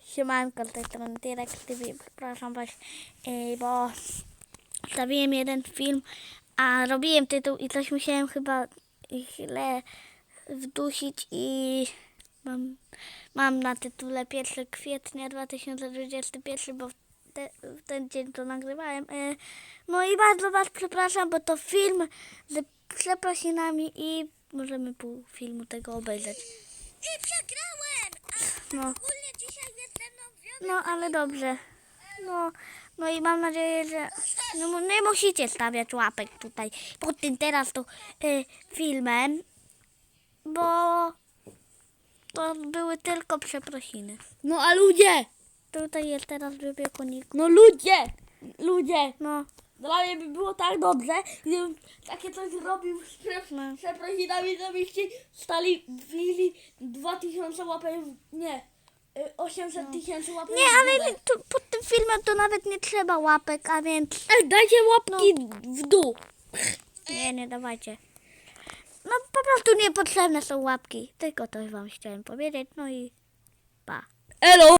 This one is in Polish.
Siemanko, tej strony Direct TV. Przepraszam was, yy, bo stawiłem jeden film, a robiłem tytuł i coś musiałem chyba źle wdusić i mam, mam na tytule 1 kwietnia 2021, bo te, w ten dzień to nagrywałem. Yy, no i bardzo was przepraszam, bo to film z przeprosinami i możemy pół filmu tego obejrzeć. I przegrałem! A No. ogólnie dzisiaj jest ze mną Wiolek. No, ale dobrze. No, no i mam nadzieję, że no, nie musicie stawiać łapek tutaj pod tym teraz to y, filmem, bo to były tylko przeprosiny. No a ludzie! Tutaj jest teraz wybieg konik. No ludzie! Ludzie! No, Dla mnie by było tak dobrze, gdybym takie coś zrobił z No. przeprosinami, żebyście stali wbili 2000 łapek, w- nie, y, 800 tysięcy łapek nie, w ale tu, pod tym filmem to nawet nie trzeba łapek, a więc Ej, dajcie łapki w dół. nie, nie dawajcie. No po prostu niepotrzebne są łapki, tylko to wam chciałem powiedzieć, no i pa. Elo!